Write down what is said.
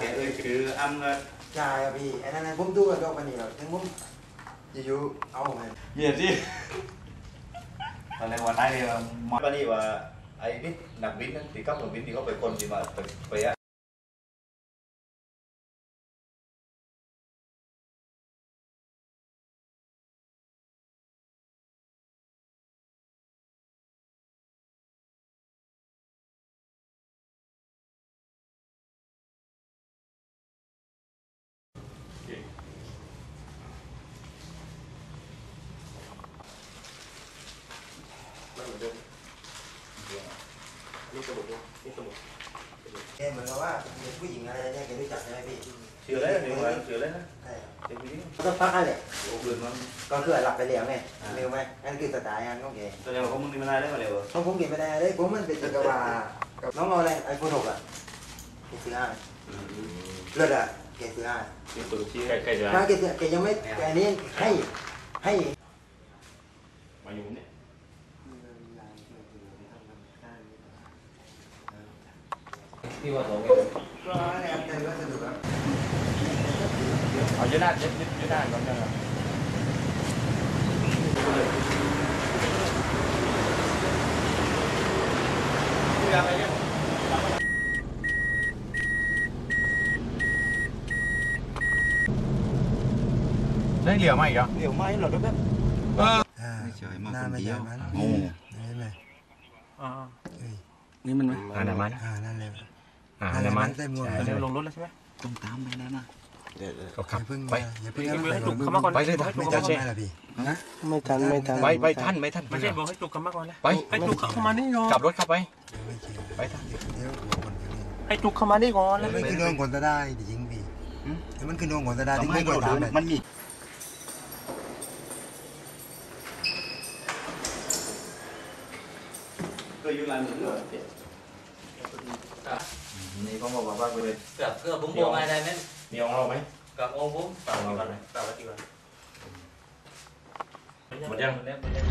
แกเอ้ยคืออําเงินใช่ครับพี่ไอ้นั่นนะผมดูกับดอกมันนี่ครับถึงผมจะอยู่เอาไงเหยียดสิตอนแรกวันนั้นเนี่ยมันนี่ว่าไอ้นี่นักบินนั่นที่เขาหนุ่มบินที่เขาไปคนที่มาไปไปอะ แกเดิมนี่สมุดเหมือนกับว่าเป็นผู้หญิงอะไรเนี่ยแกรู้จักใช่ไหมพี่ชื่ออะไรนะนี่ว่าชื่ออะไรนะใช่ครับเด็กผู้หญิงก็พักอะไรโอ้เกินมันก็คือหลับไปแล้วไงเร็วไหมนั่นคือสไตล์งานของแกแสดงว่าเขามึงนี่มันได้ได้มาเร็วของผมก็บไม่ได้เลยผมมันเป็นจักรวากับน้องเอาอะไรไอโฟนหกอะแกซื้อห้าเลิศอะแกซื้อห้เป็นตัวชี้ใกล้ใกล้จะถ้าแกซื้อแกยังไม่แกนี้ให้ให้มาอยู่เนี่ย ที่ว่าสองก็อะไรครับแต่ว่าสนุกครับเอาเยอะหน้าเย อะเยอะหน้าก่อนนะครับได้เหลียวไหมอีกอะเดี๋ยวไม่หรอกแบบอ่าไม่เฉยมากหน้าคนไม่เดีใช่ยวมันโอ้เห็นไหมอ่าเฮ้ยนี่มันไหมอ่าน้ำมันอ่านั่นเลยอ่าน้ำมันใส่หมวกเดี๋ยวลงรถแล้วใช่ไหมต้องตามไปแล้วนะเดี๋ยวก็อขับย่าเพิ่งไปอย่าเพิ่งให้จุกเข้ามาก่อนไปเลยให้จุไม่กทัเข้านมาไม่ละพี่ไม่ทันไม่ทันไปไปท่านไปท่านไม่ใช่บอกให้จุกเข้ามาก่อนนะไปให้จุกเข้ามานี่ก่อนกลับรถเข้าไปไม่เชื่อไปท่านเดี๋ยวหัวคนเดียวนี่ให้จุกเข้ามานี่ก่อนแล้วมันคือโดนคนจะได้จริงพี่แล้วมันคือโดนคนจะได้ที่ไม่กดตามแบบมันมีเคยอยู่ร้านหนึ่งเหรอนี่ก็บอกว่าไปเลยเกือบเกือบบุ้งบุ้งอะไรนั่นมีของเราไหมกับโอ้บุ้งเอาเราไหมกับอะไรกี่วันหมดยังหมดแล้ว